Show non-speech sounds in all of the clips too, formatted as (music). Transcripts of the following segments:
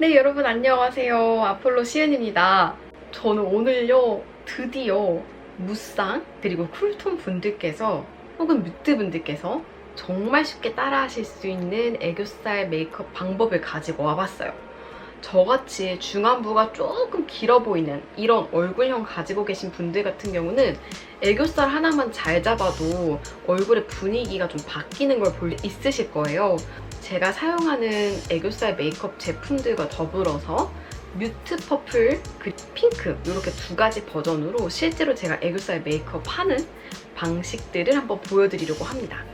네, 여러분 안녕하세요. 아폴로 시은입니다. 저는 오늘요, 드디어 무쌍, 그리고 쿨톤 분들께서, 혹은 뮤트 분들께서 정말 쉽게 따라 하실 수 있는 애교살 메이크업 방법을 가지고 와봤어요. 저같이 중안부가 조금 길어 보이는 이런 얼굴형 가지고 계신 분들 같은 경우는 애교살 하나만 잘 잡아도 얼굴의 분위기가 좀 바뀌는 걸볼 있으실 거예요. 제가 사용하는 애교살 메이크업 제품들과 더불어서 뮤트 퍼플, 그 핑크 이렇게 두 가지 버전으로 실제로 제가 애교살 메이크업 하는 방식들을 한번 보여드리려고 합니다.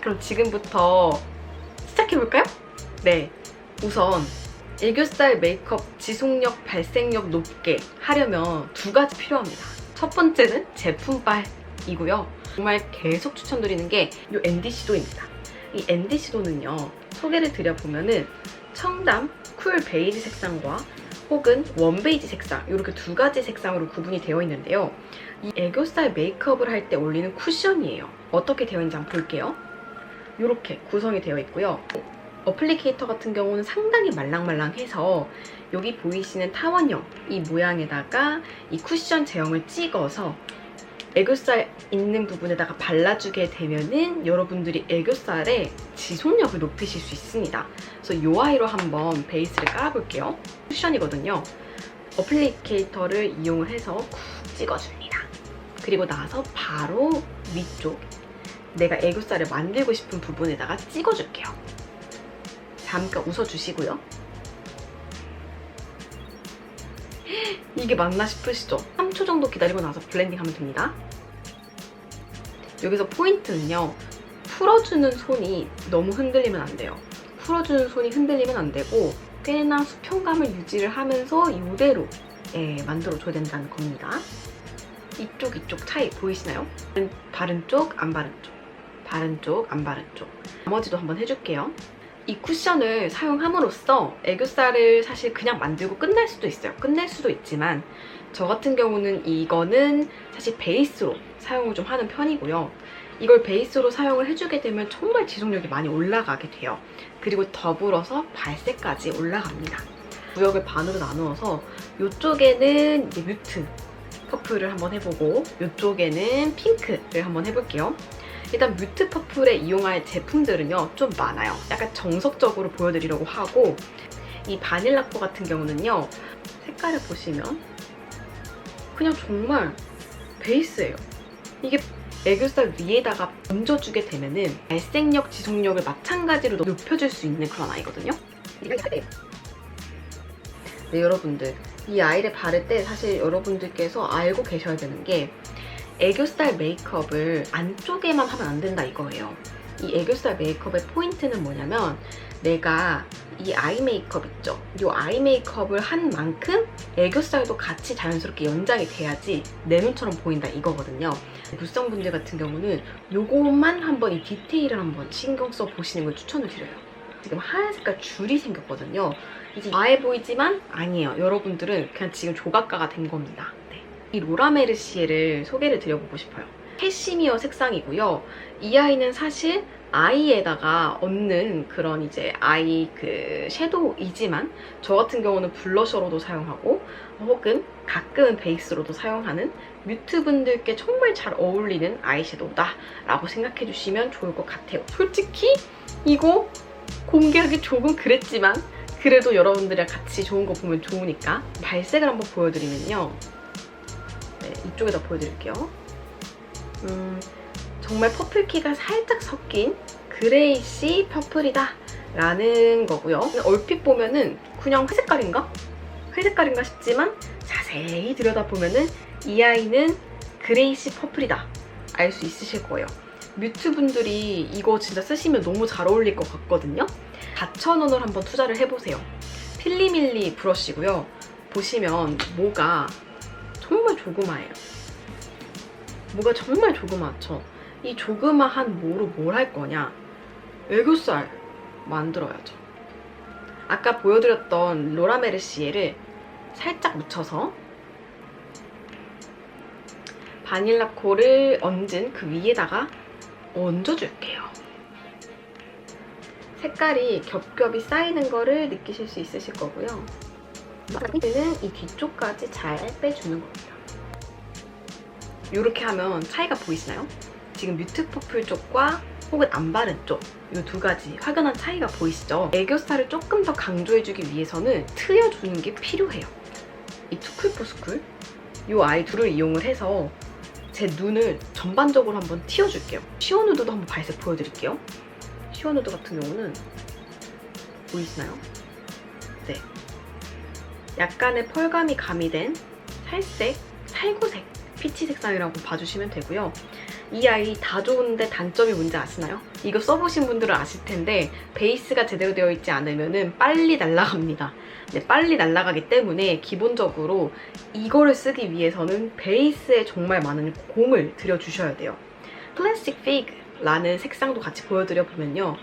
그럼 지금부터 시작해볼까요? 네, 우선 애교살 메이크업 지속력, 발색력 높게 하려면 두 가지 필요합니다. 첫 번째는 제품빨이고요. 정말 계속 추천드리는 게 이 NDC도입니다. 이 NDC도는요, 소개를 드려보면은 청담, 쿨 베이지 색상과 혹은 원 베이지 색상 이렇게 두 가지 색상으로 구분이 되어 있는데요. 이 애교살 메이크업을 할 때 올리는 쿠션이에요. 어떻게 되어 있는지 한번 볼게요. 이렇게 구성이 되어 있고요. 어플리케이터 같은 경우는 상당히 말랑말랑해서 여기 보이시는 타원형 이 모양에다가 이 쿠션 제형을 찍어서 애교살 있는 부분에다가 발라주게 되면은 여러분들이 애교살의 지속력을 높이실 수 있습니다. 그래서 이 아이로 한번 베이스를 깔아볼게요. 쿠션이거든요. 어플리케이터를 이용을 해서 쿡 찍어줍니다. 그리고 나서 바로 위쪽 내가 애교살을 만들고 싶은 부분에다가 찍어줄게요. 잠깐 웃어주시고요. 이게 맞나 싶으시죠? 3초 정도 기다리고 나서 블렌딩 하면 됩니다. 여기서 포인트는요. 풀어주는 손이 너무 흔들리면 안 돼요. 풀어주는 손이 흔들리면 안 되고 꽤나 수평감을 유지를 하면서 이대로 예, 만들어줘야 된다는 겁니다. 이쪽 이쪽 차이 보이시나요? 바른 쪽, 안 바른 쪽. 바른 쪽, 안 바른 쪽. 나머지도 한번 해줄게요. 이 쿠션을 사용함으로써 애교살을 사실 그냥 만들고 끝날 수도 있어요. 끝낼 수도 있지만 저 같은 경우는 이거는 사실 베이스로 사용을 좀 하는 편이고요. 이걸 베이스로 사용을 해주게 되면 정말 지속력이 많이 올라가게 돼요. 그리고 더불어서 발색까지 올라갑니다. 구역을 반으로 나누어서 이쪽에는 뮤트 퍼플을 한번 해보고 이쪽에는 핑크를 한번 해볼게요. 일단 뮤트 퍼플에 이용할 제품들은요 좀 많아요. 약간 정석적으로 보여드리려고 하고 이 바닐라코 같은 경우는요 색깔을 보시면 그냥 정말 베이스예요. 이게 애교살 위에다가 얹어주게 되면은 발색력, 지속력을 마찬가지로 높여줄 수 있는 그런 아이거든요. 네 여러분들 이 아이를 바를 때 사실 여러분들께서 알고 계셔야 되는 게 애교살 메이크업을 안쪽에만 하면 안 된다 이거예요. 이 애교살 메이크업의 포인트는 뭐냐면 내가 이 아이 메이크업 있죠? 이 아이 메이크업을 한 만큼 애교살도 같이 자연스럽게 연장이 돼야지 내 눈처럼 보인다 이거거든요. 무쌍분들 같은 경우는 요것만 한번 이 디테일을 한번 신경 써 보시는 걸 추천을 드려요. 지금 하얀 색깔 줄이 생겼거든요. 이게 과해 보이지만 아니에요. 여러분들은 그냥 지금 조각가가 된 겁니다. 네. 이 로라메르시에를 소개를 드려보고 싶어요. 캐시미어 색상이고요. 이 아이는 사실 아이에다가 얹는 그런 이제 아이 그 섀도우이지만 저 같은 경우는 블러셔로도 사용하고 혹은 가끔은 베이스로도 사용하는 뮤트 분들께 정말 잘 어울리는 아이섀도우다 라고 생각해 주시면 좋을 것 같아요. 솔직히 이거 공개하기 조금 그랬지만 그래도 여러분들이랑 같이 좋은 거 보면 좋으니까 발색을 한번 보여드리면요. 네, 이쪽에다 보여드릴게요. 음, 정말 퍼플키가 살짝 섞인 그레이시 퍼플이다 라는 거고요. 얼핏 보면은 그냥 회색깔인가? 회색깔인가 싶지만 자세히 들여다보면은 이 아이는 그레이시 퍼플이다 알 수 있으실 거예요. 뮤트 분들이 이거 진짜 쓰시면 너무 잘 어울릴 것 같거든요. 4,000원을 한번 투자를 해보세요. 필리밀리 브러쉬고요. 보시면 모가 정말 조그마해요. 모가 정말 조그맣죠? 이 조그마한 모로 뭘 할 거냐? 애교살 만들어야죠. 아까 보여드렸던 로라메르시에를 살짝 묻혀서 바닐라 콜을 얹은 그 위에다가 얹어줄게요. 색깔이 겹겹이 쌓이는 거를 느끼실 수 있으실 거고요. 포인트는 이 뒤쪽까지 잘 빼주는 겁니다. 이렇게 하면 차이가 보이시나요? 지금 뮤트 퍼플 쪽과 혹은 안 바른 쪽, 이 두 가지 확연한 차이가 보이시죠? 애교살을 조금 더 강조해주기 위해서는 트여주는 게 필요해요. 이 투쿨포스쿨, 이 아이 둘을 이용을 해서 제 눈을 전반적으로 한번 틔워줄게요. 시오누드도 한번 발색 보여드릴게요. 시오누드 같은 경우는 보이시나요? 네. 약간의 펄감이 가미된 살색, 살구색, 피치 색상이라고 봐주시면 되고요. 이 아이 다 좋은데 단점이 뭔지 아시나요? 이거 써보신 분들은 아실 텐데 베이스가 제대로 되어 있지 않으면 빨리 날아갑니다. 네, 빨리 날아가기 때문에 기본적으로 이거를 쓰기 위해서는 베이스에 정말 많은 공을 들여주셔야 돼요. 플라스틱 피그라는 색상도 같이 보여드려 보면요.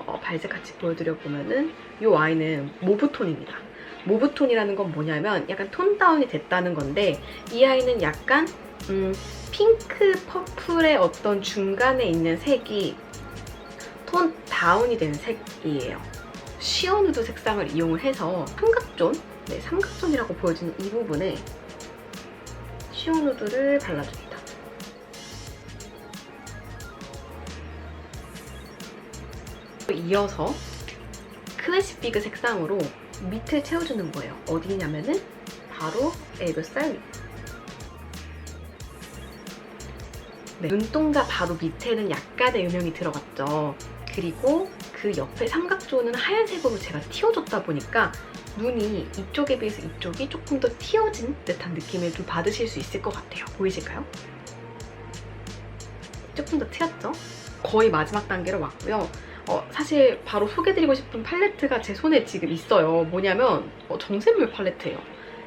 어, 발색 같이 보여드려 보면은 이 아이는 모브톤입니다. 모브톤이라는 건 뭐냐면 약간 톤 다운이 됐다는 건데 이 아이는 약간 음, 핑크 퍼플의 어떤 중간에 있는 색이 톤 다운이 된 색이에요. 시어누드 색상을 이용을 해서 삼각존, 네, 삼각존이라고 보여지는 이 부분에 시어누드를 발라줍니다. 이어서 클래식 비그 색상으로 밑을 채워주는 거예요. 어디냐면은 바로 애교살 밑. 네, 눈동자 바로 밑에는 약간의 음영이 들어갔죠. 그리고 그 옆에 삼각존은 하얀색으로 제가 틔워줬다 보니까 눈이 이쪽에 비해서 이쪽이 조금 더 틔워진 듯한 느낌을 좀 받으실 수 있을 것 같아요. 보이실까요? 조금 더 트였죠? 거의 마지막 단계로 왔고요. 어, 사실 바로 소개드리고 싶은 팔레트가 제 손에 지금 있어요. 뭐냐면 어, 정샘물 팔레트예요.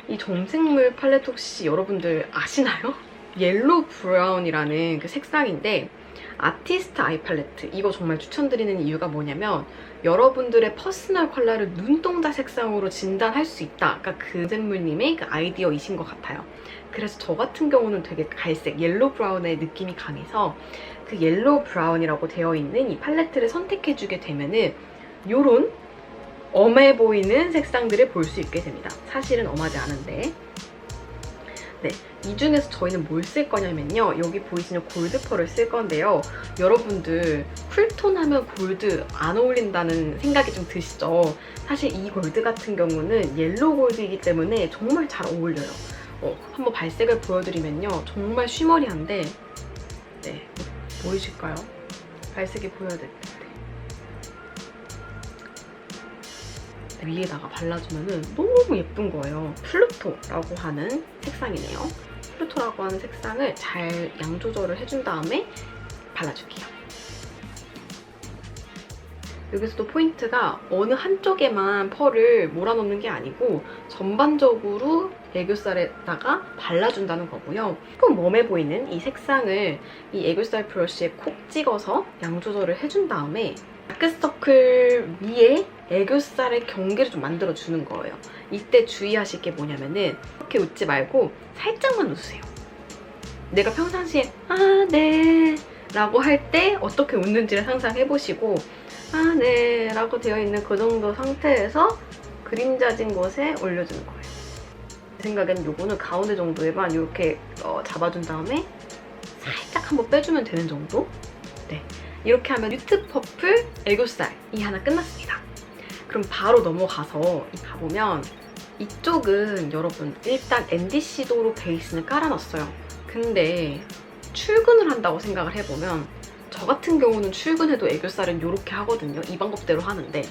이 정샘물 팔레트 혹시 여러분들 아시나요? (laughs) 옐로우 브라운이라는 그 색상인데 아티스트 아이 팔레트 이거 정말 추천드리는 이유가 뭐냐면 여러분들의 퍼스널 컬러를 눈동자 색상으로 진단할 수 있다. 아까 그 샘물님의 그 아이디어이신 것 같아요. 그래서 저 같은 경우는 되게 갈색, 옐로우 브라운의 느낌이 강해서 그 옐로우 브라운이라고 되어 있는 이 팔레트를 선택해주게 되면은 요런 엄해 보이는 색상들을 볼 수 있게 됩니다. 사실은 엄하지 않은데. 네, 이 중에서 저희는 뭘 쓸 거냐면요. 여기 보이시는 골드 펄을 쓸 건데요. 여러분들 쿨톤 하면 골드 안 어울린다는 생각이 좀 드시죠? 사실 이 골드 같은 경우는 옐로우 골드이기 때문에 정말 잘 어울려요. 어, 한번 발색을 보여드리면요. 정말 쉬머리한데 네, 보이실까요? 발색이 보여야 될 텐데. 위에다가 발라주면 너무 예쁜 거예요. 플루토라고 하는 색상이네요. 플루토라고 하는 색상을 잘 양 조절을 해준 다음에 발라줄게요. 여기서도 포인트가 어느 한쪽에만 펄을 몰아넣는 게 아니고 전반적으로 애교살에다가 발라준다는 거고요. 조금 웜해 보이는 이 색상을 이 애교살 브러쉬에 콕 찍어서 양 조절을 해준 다음에 다크서클 위에 애교살의 경계를 좀 만들어주는 거예요. 이때 주의하실 게 뭐냐면은 이렇게 웃지 말고 살짝만 웃으세요. 내가 평상시에 아, 네 라고 할 때 어떻게 웃는지를 상상해보시고 아, 네 라고 되어 있는 그 정도 상태에서 그림자진 곳에 올려주는 거예요. 제 생각에는 요거는 가운데 정도에만 이렇게 어, 잡아준 다음에 살짝 한번 빼주면 되는 정도? 네. 이렇게 하면 뮤트 퍼플 애교살이 하나 끝났습니다. 그럼 바로 넘어가서 가보면 이쪽은 여러분 일단 NDC도로 베이스는 깔아놨어요. 근데 출근을 한다고 생각을 해보면 저 같은 경우는 출근해도 애교살은 이렇게 하거든요. 이 방법대로 하는데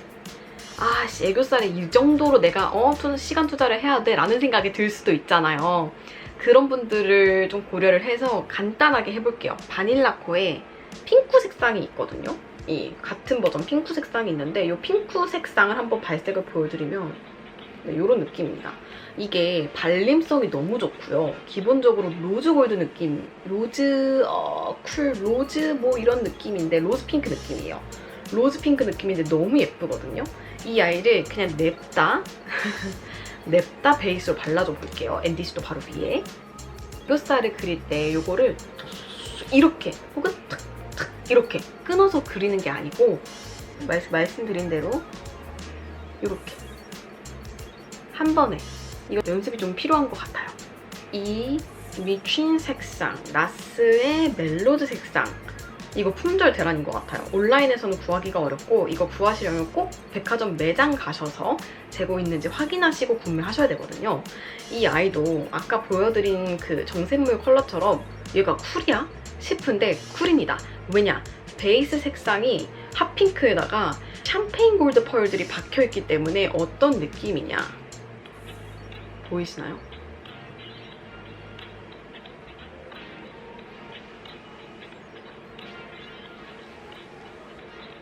아씨 애교살에 이 정도로 내가 어 투- 시간 투자를 해야 돼 라는 생각이 들 수도 있잖아요. 그런 분들을 좀 고려를 해서 간단하게 해볼게요. 바닐라코에 핑크 색상이 있거든요. 이 같은 버전 핑크 색상이 있는데 이 핑크 색상을 한번 발색을 보여드리면 네, 이런 느낌입니다. 이게 발림성이 너무 좋고요. 기본적으로 로즈 골드 느낌, 로즈 어, 쿨 로즈 뭐 이런 느낌인데 로즈 핑크 느낌이에요. 로즈 핑크 느낌인데 너무 예쁘거든요. 이 아이를 그냥 냅다 (laughs) 냅다 베이스로 발라줘 볼게요. NDC도 바로 위에. 뼈살을 그릴 때 이거를 이렇게 혹은 탁탁 이렇게 끊어서 그리는 게 아니고 말, 말씀드린 대로 이렇게 한 번에 이거 연습이 좀 필요한 것 같아요. 이 미친 색상, 나스의 멜로드 색상 이거 품절 대란인 것 같아요. 온라인에서는 구하기가 어렵고 이거 구하시려면 꼭 백화점 매장 가셔서 재고 있는지 확인하시고 구매하셔야 되거든요. 이 아이도 아까 보여드린 그 정샘물 컬러처럼 얘가 쿨이야? 싶은데 쿨입니다. 왜냐? 베이스 색상이 핫핑크에다가 샴페인 골드 펄들이 박혀있기 때문에 어떤 느낌이냐? 보이시나요?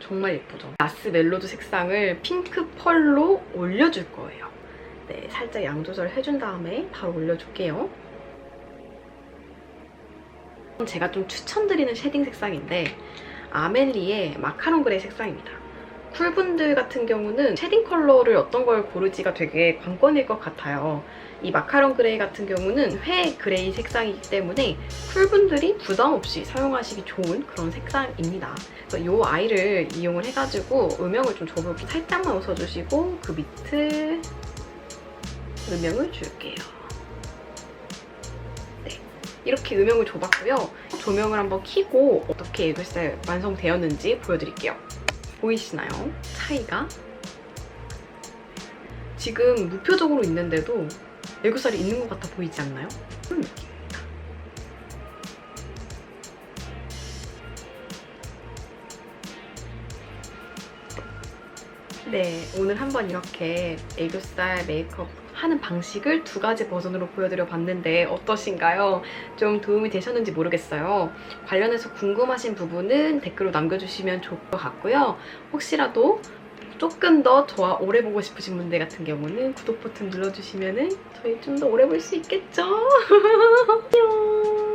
정말 예쁘죠? 나스 멜로드 색상을 핑크 펄로 올려줄 거예요. 네, 살짝 양 조절 해준 다음에 바로 올려줄게요. 제가 좀 추천드리는 쉐딩 색상인데 아멜리의 마카롱 그레이 색상입니다. 쿨분들 같은 경우는 쉐딩 컬러를 어떤 걸 고르지가 되게 관건일 것 같아요. 이 마카롱 그레이 같은 경우는 회 그레이 색상이기 때문에 쿨분들이 부담 없이 사용하시기 좋은 그런 색상입니다. 그래서 이 아이를 이용을 해가지고 음영을 좀 저렇게 살짝만 웃어주시고 그 밑을 음영을 줄게요. 네, 이렇게 음영을 줘봤고요. 조명을 한번 켜고 어떻게 애교살 완성되었는지 보여드릴게요. 보이시나요? 차이가? 지금 무표정으로 있는데도 애교살이 있는 것 같아 보이지 않나요? 그런 느낌입니다. 네, 오늘 한번 이렇게 애교살 메이크업 하는 방식을 두 가지 버전으로 보여드려 봤는데 어떠신가요? 좀 도움이 되셨는지 모르겠어요. 관련해서 궁금하신 부분은 댓글로 남겨주시면 좋을 것 같고요. 혹시라도 조금 더 저와 오래 보고 싶으신 분들 같은 경우는 구독 버튼 눌러주시면 저희 좀 더 오래 볼 수 있겠죠? (laughs)